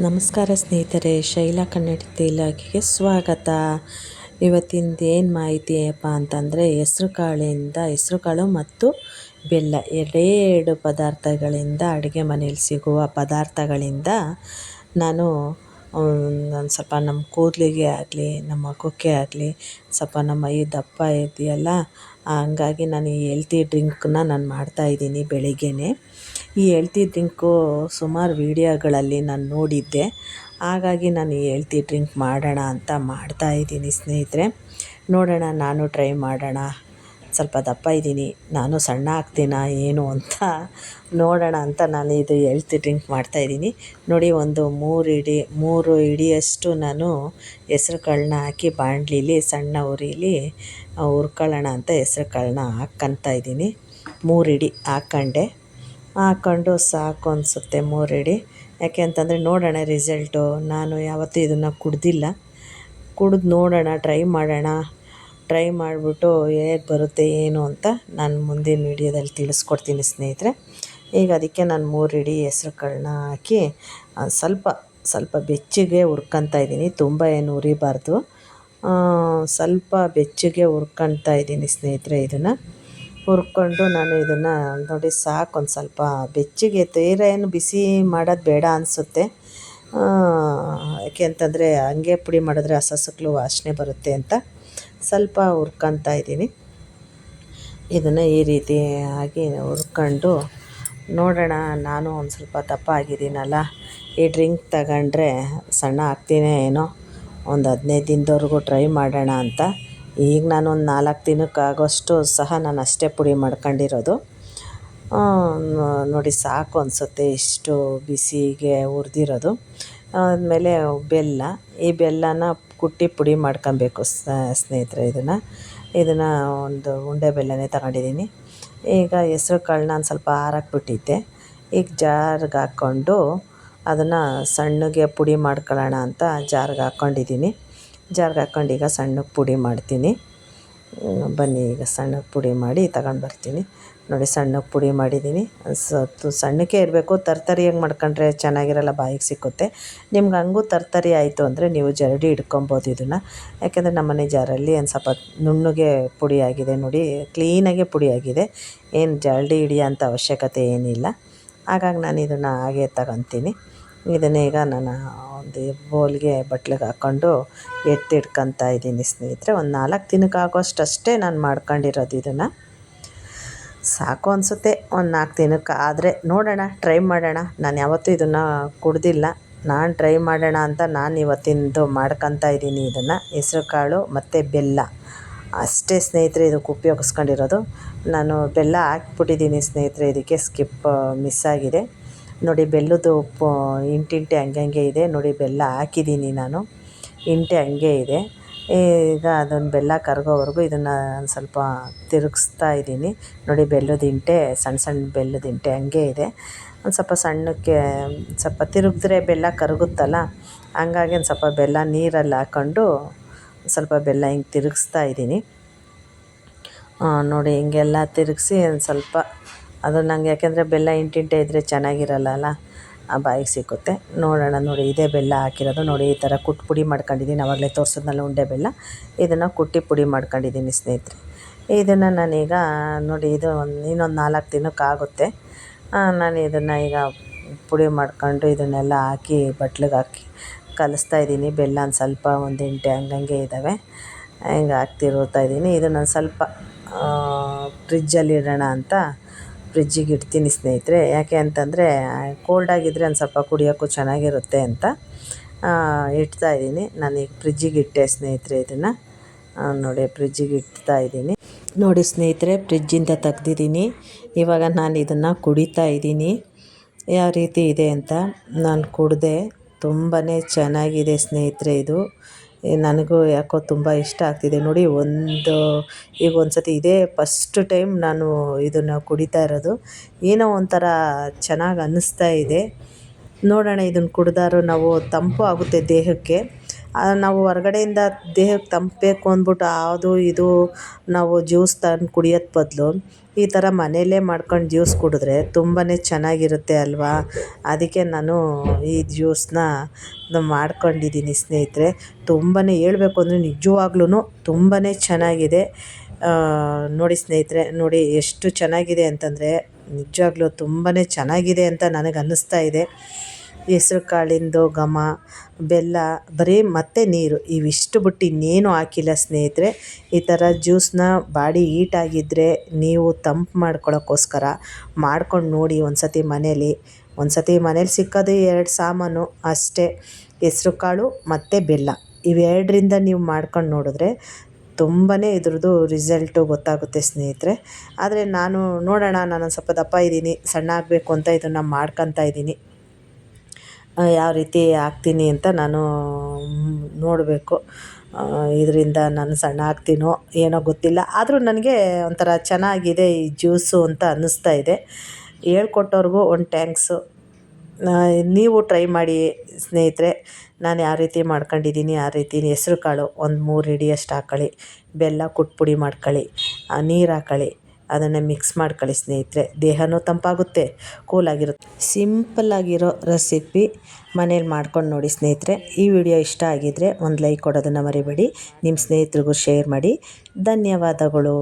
ನಮಸ್ಕಾರ ಸ್ನೇಹಿತರೆ, ಶೈಲಾ ಕನ್ನಡ ಇಲಾಖೆಗೆ ಸ್ವಾಗತ. ಇವತ್ತಿಂದು ಏನು ಮಾಹಿತಿಯಪ್ಪ ಅಂತಂದರೆ, ಹೆಸ್ರು ಕಾಳಿಂದ ಹೆಸ್ರು ಕಾಳು ಮತ್ತು ಬೆಲ್ಲ. ಎರಡೇ ಎರಡು ಪದಾರ್ಥಗಳಿಂದ ಅಡುಗೆ ಮನೆಯಲ್ಲಿ ಸಿಗುವ ಪದಾರ್ಥಗಳಿಂದ ನಾನು ಒಂದು ಸ್ವಲ್ಪ ನಮ್ಮ ಕೂದಲಿಗೆ ಆಗಲಿ, ನಮ್ಮ ಕುಕ್ಕೆ ಆಗಲಿ, ಸ್ವಲ್ಪ ನಮ್ಮ ಈ ದಪ್ಪ ಇದೆಯಲ್ಲ ಹಂಗಾಗಿ ನಾನು ಈ ಹೆಲ್ತಿ ಡ್ರಿಂಕನ್ನ ನಾನು ಮಾಡ್ತಾಯಿದ್ದೀನಿ ಬೆಳಿಗ್ಗೆನೇ. ಈ ಹೆಲ್ತಿ ಡ್ರಿಂಕು ಸುಮಾರು ವೀಡಿಯೋಗಳಲ್ಲಿ ನಾನು ನೋಡಿದ್ದೆ. ಹಾಗಾಗಿ ನಾನು ಈ ಹೆಲ್ತಿ ಡ್ರಿಂಕ್ ಮಾಡೋಣ ಅಂತ ಮಾಡ್ತಾಯಿದ್ದೀನಿ ಸ್ನೇಹಿತರೆ. ನೋಡೋಣ, ನಾನು ಟ್ರೈ ಮಾಡೋಣ. ಸ್ವಲ್ಪ ದಪ್ಪ ಇದ್ದೀನಿ, ನಾನು ಸಣ್ಣ ಆಗ್ತೀನಾ, ಏನು ಅಂತ ನೋಡೋಣ ಅಂತ ನಾನು ಇದು ಎಲ್ತ್ ಡ್ರಿಂಕ್ ಮಾಡ್ತಾಯಿದ್ದೀನಿ ನೋಡಿ, ಒಂದು ಮೂರು ಇಡಿ, ಮೂರು ಇಡಿಯಷ್ಟು ನಾನು ಹೆಸ್ರು ಕಾಳನ್ನ ಹಾಕಿ ಬಾಂಡ್ಲಿಲಿ ಸಣ್ಣ ಉರಿಲಿ ಹುರ್ಕೊಳ್ಳೋಣ ಅಂತ ಹೆಸ್ರು ಕಾಳನ್ನ ಹಾಕ್ಕಂತ ಇದ್ದೀನಿ. ಮೂರು ಇಡಿ ಹಾಕ್ಕೊಂಡೆ. ಹಾಕ್ಕೊಂಡು ಸಾಕು ಅನಿಸುತ್ತೆ ಮೂರು ಇಡಿ. ಯಾಕೆ ಅಂತಂದರೆ ನೋಡೋಣ ರಿಸಲ್ಟು ನಾನು ಯಾವತ್ತೂ ಇದನ್ನು ಕುಡ್ದಿಲ್ಲ. ಕುಡ್ದು ನೋಡೋಣ ಟ್ರೈ ಮಾಡೋಣ. ಟ್ರೈ ಮಾಡಿಬಿಟ್ಟು ಹೇಗೆ ಬರುತ್ತೆ ಏನು ಅಂತ ನಾನು ಮುಂದಿನ ವಿಡಿಯೋದಲ್ಲಿ ತಿಳಿಸ್ಕೊಡ್ತೀನಿ ಸ್ನೇಹಿತರೆ. ಈಗ ಅದಕ್ಕೆ ನಾನು ಮೂರು ಇಡೀ ಹೆಸ್ರುಗಳನ್ನ ಹಾಕಿ ಸ್ವಲ್ಪ ಸ್ವಲ್ಪ ಬೆಚ್ಚಗೆ ಹುರ್ಕೊತಾ ಇದ್ದೀನಿ. ತುಂಬ ಏನು ಉರಿಬಾರ್ದು. ಸ್ವಲ್ಪ ಬೆಚ್ಚಗೆ ಹುರ್ಕೊಳ್ತಾ ಇದ್ದೀನಿ ಸ್ನೇಹಿತರೆ ಇದನ್ನು. ಹುರ್ಕೊಂಡು ನಾನು ಇದನ್ನು ನೋಡಿ ಸಾಕು ಒಂದು ಸ್ವಲ್ಪ. ಬೆಚ್ಚಗೆ ತೀರ ಏನು ಬಿಸಿ ಮಾಡೋದು ಬೇಡ ಅನಿಸುತ್ತೆ. ಯಾಕೆ ಅಂತಂದರೆ ಹಂಗೆ ಪುಡಿ ಮಾಡಿದ್ರೆ ಹಸಸುಕ್ಲು ವಾಸನೆ ಬರುತ್ತೆ ಅಂತ. ಸ್ವಲ್ಪ ಹುರ್ಕೊತಾ ಇದ್ದೀನಿ. ಇದನ್ನು ಈ ರೀತಿ ಆಗಿ ಹುರ್ಕೊಂಡು ನೋಡೋಣ, ನಾನು ಒಂದು ಸ್ವಲ್ಪ ದಪ್ಪ ಆಗಿದ್ದೀನಲ್ಲ ಈ ಡ್ರಿಂಕ್ ತಗೊಂಡ್ರೆ ಸಣ್ಣ ಆಗ್ತೀನಿ ಏನೋ, ಒಂದು ಹದಿನೈದು ದಿನದವರೆಗೂ ಟ್ರೈ ಮಾಡೋಣ ಅಂತ. ಈಗ ನಾನು ಒಂದು ನಾಲ್ಕು ದಿನಕ್ಕಾಗೋಷ್ಟು ಸಹ ನಾನು ಅಷ್ಟೇ ಪುಡಿ ಮಾಡ್ಕೊಂಡಿರೋದು. ನೋಡಿ ಸಾಕು ಅನಿಸುತ್ತೆ, ಇಷ್ಟು ಬಿಸಿಗೆ ಹುರಿದಿರೋದು. ಆದಮೇಲೆ ಬೆಲ್ಲ, ಈ ಬೆಲ್ಲನ ಕುಟ್ಟಿ ಪುಡಿ ಮಾಡ್ಕೊಬೇಕು ಸ್ನೇಹಿತರೆ ಇದನ್ನು. ಇದನ್ನು ಒಂದು ಉಂಡೆ ಬೆಲ್ಲನೇ ತಗೊಂಡಿದ್ದೀನಿ. ಈಗ ಹೆಸ್ರು ಕಾಳು ನಾನು ಸ್ವಲ್ಪ ಆರಕ್ಕೆ ಬಿಟ್ಟಿದ್ದೆ ಈಗ ಜಾರ್ಗೆ ಹಾಕ್ಕೊಂಡು ಅದನ್ನು ಸಣ್ಣಗೆ ಪುಡಿ ಮಾಡ್ಕೊಳ್ಳೋಣ ಅಂತ ಜಾರ್ಗೆ ಹಾಕ್ಕೊಂಡಿದ್ದೀನಿ. ಜಾರ್ಗೆ ಹಾಕ್ಕೊಂಡು ಈಗ ಸಣ್ಣಗೆ ಪುಡಿ ಮಾಡ್ತೀನಿ. ಬನ್ನಿ, ಈಗ ಸಣ್ಣಗೆ ಪುಡಿ ಮಾಡಿ ತಗೊಂಡು ಬರ್ತೀನಿ. ನೋಡಿ, ಸಣ್ಣಗೆ ಪುಡಿ ಮಾಡಿದ್ದೀನಿ ಸತ್ತು ಸಣ್ಣಕ್ಕೆ ಇರಬೇಕು. ತರ್ತರಿಯಾಗಿ ಮಾಡ್ಕೊಂಡ್ರೆ ಚೆನ್ನಾಗಿರಲ್ಲ, ಬಾಯಿಗೆ ಸಿಕ್ಕುತ್ತೆ. ನಿಮ್ಗೆ ಹಂಗೂ ತರ್ತರಿ ಆಯಿತು ಅಂದರೆ ನೀವು ಜರಡಿ ಹಿಡ್ಕೊಬೋದು ಇದನ್ನು. ಯಾಕೆಂದರೆ ನಮ್ಮನೆ ಜಾರಲ್ಲಿ ಒಂದು ಸ್ವಲ್ಪ ನುಣ್ಣಗೆ ಪುಡಿ ನೋಡಿ. ಕ್ಲೀನಾಗೆ ಪುಡಿ ಆಗಿದೆ. ಏನು ಜರಡಿ ಹಿಡಿಯೋ ಅಂಥ ಅವಶ್ಯಕತೆ ಏನಿಲ್ಲ. ಹಾಗಾಗಿ ನಾನು ಇದನ್ನು ಹಾಗೆ ತಗೊತೀನಿ. ಇದನ್ನ ಈಗ ನಾನು ಒಂದು ಬೌಲ್ಗೆ ಬಟ್ಲಿಗೆ ಹಾಕ್ಕೊಂಡು ಎತ್ತಿಡ್ಕೊತಾ ಇದ್ದೀನಿ ಸ್ನೇಹಿತರೆ. ಒಂದು ನಾಲ್ಕು ದಿನಕ್ಕೆ ಆಗೋಷ್ಟು ಅಷ್ಟೇ ನಾನು ಮಾಡ್ಕೊಂಡಿರೋದು ಇದನ್ನು. ಸಾಕು ಅನಿಸುತ್ತೆ, ಒಂದು ನಾಲ್ಕು ದಿನಕ್ಕೆ. ಆದರೆ ನೋಡೋಣ, ಟ್ರೈ ಮಾಡೋಣ. ನಾನು ಯಾವತ್ತೂ ಇದನ್ನು ಕುಡ್ದಿಲ್ಲ. ನಾನು ಟ್ರೈ ಮಾಡೋಣ ಅಂತ ನಾನು ಇವತ್ತಿಂದು ಮಾಡ್ಕೊತಾ ಇದ್ದೀನಿ ಇದನ್ನು. ಹೆಸ್ರು, ಕಾಳು ಮತ್ತು ಬೆಲ್ಲ. ಅಷ್ಟೇ ಸ್ನೇಹಿತರೆ, ಇದಕ್ಕೆ ಉಪಯೋಗಿಸ್ಕೊಂಡಿರೋದು. ನಾನು ಬೆಲ್ಲ ಹಾಕ್ಬಿಟ್ಟಿದ್ದೀನಿ ಸ್ನೇಹಿತರೆ, ಇದಕ್ಕೆ ಸ್ಕಿಪ್, ಮಿಸ್ ಆಗಿದೆ. ನೋಡಿ ಬೆಲ್ಲದ್ದು ಉಪ್ಪು ಇಂಟಿಂಟೆ ಹಂಗಂಗೆ ಇದೆ. ನೋಡಿ ಬೆಲ್ಲ ಹಾಕಿದ್ದೀನಿ ನಾನು. ಇಂಟೆ ಹಂಗೆ ಇದೆ. ಈಗ ಅದೊಂದು ಬೆಲ್ಲ ಕರಗೋವರೆಗೂ ಇದನ್ನು ಸ್ವಲ್ಪ ತಿರುಗಿಸ್ತಾ ಇದ್ದೀನಿ. ನೋಡಿ ಬೆಲ್ಲದ ಇಂಟೆ ಸಣ್ಣ ಸಣ್ಣ ಬೆಲ್ಲದ ಇಂಟೆ ಹಂಗೆ ಇದೆ. ಒಂದು ಸ್ವಲ್ಪ ಸಣ್ಣಕ್ಕೆ ಸ್ವಲ್ಪ ತಿರುಗಿದ್ರೆ ಬೆಲ್ಲ ಕರಗುತ್ತಲ್ಲ, ಹಂಗಾಗಿ ಒಂದು ಸ್ವಲ್ಪ ಬೆಲ್ಲ ನೀರಲ್ಲಿ ಹಾಕ್ಕೊಂಡು ಸ್ವಲ್ಪ ಬೆಲ್ಲ ಹಿಂಗೆ ತಿರುಗಿಸ್ತಾ ಇದ್ದೀನಿ. ನೋಡಿ ಹಿಂಗೆಲ್ಲ ತಿರುಗಿಸಿ ಒಂದು ಸ್ವಲ್ಪ ಅದು ನಂಗೆ ಯಾಕೆಂದರೆ ಬೆಲ್ಲ ಇಂಟಿಂಟೆ ಇದ್ದರೆ ಚೆನ್ನಾಗಿರಲ್ಲ ಅಲ್ಲ ಬಾಯಿಗೆ ಸಿಕ್ಕುತ್ತೆ. ನೋಡೋಣ ನೋಡಿ, ಇದೇ ಬೆಲ್ಲ ಹಾಕಿರೋದು ನೋಡಿ, ಈ ಥರ ಕುಟ್ಟಿ ಪುಡಿ ಮಾಡ್ಕೊಂಡಿದ್ದೀನಿ. ಆವಾಗಲೇ ತೋರಿಸಿದ್ನಲ್ಲ ಉಂಡೆ ಬೆಲ್ಲ. ಇದನ್ನು ಕುಟ್ಟಿ ಪುಡಿ ಮಾಡ್ಕೊಂಡಿದ್ದೀನಿ ಸ್ನೇಹಿತರೆ. ಇದನ್ನು ನಾನೀಗ, ನೋಡಿ, ಇದು ಒಂದು, ಇನ್ನೊಂದು ನಾಲ್ಕು ದಿನಕ್ಕಾಗುತ್ತೆ ನಾನು ಇದನ್ನು ಈಗ ಪುಡಿ ಮಾಡ್ಕೊಂಡು ಇದನ್ನೆಲ್ಲ ಹಾಕಿ, ಬಟ್ಲಿಗೆ ಹಾಕಿ ಕಲಿಸ್ತಾ ಇದ್ದೀನಿ. ಬೆಲ್ಲ ಒಂದು ಸ್ವಲ್ಪ ಒಂದು ಇಂಟೆ ಹಂಗಂಗೆ ಇದ್ದಾವೆ ಹಿಂಗೆ ಹಾಕ್ತಿರುತ್ತಾ ಇದ್ದೀನಿ. ಇದನ್ನು ಸ್ವಲ್ಪ ಫ್ರಿಜ್ಜಲ್ಲಿ ಇಡೋಣ ಅಂತ ಫ್ರಿಜ್ಜಿಗೆ ಇಡ್ತೀನಿ ಸ್ನೇಹಿತರೆ. ಯಾಕೆ ಅಂತಂದರೆ ಕೋಲ್ಡಾಗಿದ್ದರೆ ಒಂದು ಸ್ವಲ್ಪ ಕುಡಿಯೋಕ್ಕೂ ಚೆನ್ನಾಗಿರುತ್ತೆ ಅಂತ ಇಡ್ತಾ ಇದ್ದೀನಿ. ನಾನೀಗ ಫ್ರಿಜ್ಜಿಗೆ ಇಟ್ಟೆ ಸ್ನೇಹಿತರೆ ಇದನ್ನು. ನೋಡಿ, ಫ್ರಿಜ್ಜಿಗೆ ಇಡ್ತಾ ಇದ್ದೀನಿ. ನೋಡಿ ಸ್ನೇಹಿತರೆ, ಫ್ರಿಜ್ಜಿಂದ ತೆಗ್ದಿದ್ದೀನಿ. ಇವಾಗ ನಾನು ಇದನ್ನು ಕುಡಿತಾ ಇದ್ದೀನಿ. ಯಾವ ರೀತಿ ಇದೆ ಅಂತ ನಾನು ಕುಡಿದೆ. ತುಂಬಾ ಚೆನ್ನಾಗಿದೆ ಸ್ನೇಹಿತರೆ ಇದು. ನನಗೂ ಯಾಕೋ ತುಂಬ ಇಷ್ಟ ಆಗ್ತಿದೆ. ನೋಡಿ, ಒಂದು, ಈಗ ಒಂದು ಸತಿ ಇದೇ ಫಸ್ಟ್ ಟೈಮ್ ನಾನು ಇದನ್ನು ಕುಡಿತಾ ಇರೋದು. ಏನೋ ಒಂಥರ ಚೆನ್ನಾಗಿ ಅನ್ನಿಸ್ತಾ ಇದೆ. ನೋಡೋಣ, ಇದನ್ನು ಕುಡ್ದಾರು ನಾವು ತಂಪು ಆಗುತ್ತೆ ದೇಹಕ್ಕೆ. ನಾವು ಹೊರಗಡೆಯಿಂದ ದೇಹಕ್ಕೆ ತಂಪು ಬೇಕು ಅಂದ್ಬಿಟ್ಟು, ಅದು, ಇದು, ನಾವು ಜ್ಯೂಸ್ ತಂದು ಕುಡಿಯೋದು ಬದಲು ಈ ಥರ ಮನೆಯಲ್ಲೇ ಮಾಡ್ಕೊಂಡು ಜ್ಯೂಸ್ ಕುಡಿದ್ರೆ ತುಂಬಾ ಚೆನ್ನಾಗಿರುತ್ತೆ ಅಲ್ವಾ? ಅದಕ್ಕೆ ನಾನು ಈ ಜ್ಯೂಸನ್ನ ಮಾಡ್ಕೊಂಡಿದ್ದೀನಿ ಸ್ನೇಹಿತರೆ. ತುಂಬಾ ಹೇಳ್ಬೇಕು ಅಂದರೆ ನಿಜವಾಗ್ಲೂ ತುಂಬಾ ಚೆನ್ನಾಗಿದೆ. ನೋಡಿ ಸ್ನೇಹಿತರೆ, ನೋಡಿ ಎಷ್ಟು ಚೆನ್ನಾಗಿದೆ ಅಂತಂದರೆ ನಿಜವಾಗ್ಲೂ ತುಂಬಾ ಚೆನ್ನಾಗಿದೆ ಅಂತ ನನಗೆ ಅನ್ನಿಸ್ತಾ ಇದೆ. ಹೆಸ್ರು ಕಾಳಿಂದು ಘಮ, ಬೆಲ್ಲ, ಬರೀ ಮತ್ತು ನೀರು. ಇವಿಷ್ಟು ಬಿಟ್ಟು ಇನ್ನೇನು ಹಾಕಿಲ್ಲ ಸ್ನೇಹಿತರೆ. ಈ ಥರ ಜ್ಯೂಸನ್ನ ಬಾಡಿ ಹೀಟಾಗಿದ್ದರೆ ನೀವು ತಂಪು ಮಾಡ್ಕೊಳ್ಳೋಕ್ಕೋಸ್ಕರ ಮಾಡ್ಕೊಂಡು ನೋಡಿ ಒಂದು ಸತಿ ಮನೇಲಿ. ಒಂದು ಸತಿ ಮನೇಲಿ ಸಿಕ್ಕೋದು ಎರಡು ಸಾಮಾನು ಅಷ್ಟೇ ಹೆಸ್ರು ಕಾಳು ಮತ್ತು ಬೆಲ್ಲ. ಇವೆರಡರಿಂದ ನೀವು ಮಾಡ್ಕೊಂಡು ನೋಡಿದ್ರೆ ತುಂಬಾ ಇದ್ರದ್ದು ರಿಸಲ್ಟು ಗೊತ್ತಾಗುತ್ತೆ ಸ್ನೇಹಿತರೆ. ಆದರೆ ನಾನು ನೋಡೋಣ ನಾನು ಸ್ವಲ್ಪ ದಪ್ಪ ಇದ್ದೀನಿ ಸಣ್ಣ ಆಗಬೇಕು ಅಂತ ಇದನ್ನು ಮಾಡ್ಕೊತಾ ಇದ್ದೀನಿ. ಯಾವ ರೀತಿ ಹಾಕ್ತೀನಿ ಅಂತ ನಾನು ನೋಡಬೇಕು. ಇದರಿಂದ ನಾನು ಸಣ್ಣ ಆಗ್ತೀನೋ ಏನೋ ಗೊತ್ತಿಲ್ಲ. ಆದರೂ ನನಗೆ ಒಂಥರ ಚೆನ್ನಾಗಿದೆ ಈ ಜ್ಯೂಸು ಅಂತ ಅನ್ನಿಸ್ತಾ ಇದೆ. ಹೇಳ್ಕೊಟ್ಟವ್ರಿಗೂ ಒಂದು ಟ್ಯಾಂಕ್ಸು ನೀವು ಟ್ರೈ ಮಾಡಿ ಸ್ನೇಹಿತರೆ. ನಾನು ಯಾವ ರೀತಿ ಮಾಡ್ಕೊಂಡಿದ್ದೀನಿ, ಆ ರೀತಿ ಹೆಸ್ರು ಕಾಳು. ಒಂದು ಮೂರು ಹಿಡಿಯಷ್ಟು ಹಾಕ್ಕೊಳ್ಳಿ ಬೆಲ್ಲ, ಕುಟ್ಪುಡಿ ಮಾಡ್ಕೊಳ್ಳಿ. ನೀರು ಹಾಕ್ಕೊಳ್ಳಿ ಅದನ್ನು ಮಿಕ್ಸ್ ಮಾಡ್ಕೊಳ್ಳಿ ಸ್ನೇಹಿತರೆ. ದೇಹನೂ ತಂಪಾಗುತ್ತೆ, ಕೂಲಾಗಿರುತ್ತೆ. ಸಿಂಪಲ್ಲಾಗಿರೋ ರೆಸಿಪಿ ಮನೇಲಿ ಮಾಡ್ಕೊಂಡು ನೋಡಿ ಸ್ನೇಹಿತರೆ. ಈ ವಿಡಿಯೋ ಇಷ್ಟ ಆಗಿದ್ದರೆ ಒಂದು ಲೈಕ್ ಕೊಡೋದನ್ನು ಮರಿಬೇಡಿ. ನಿಮ್ಮ ಸ್ನೇಹಿತರಿಗೂ ಶೇರ್ ಮಾಡಿ. ಧನ್ಯವಾದಗಳು.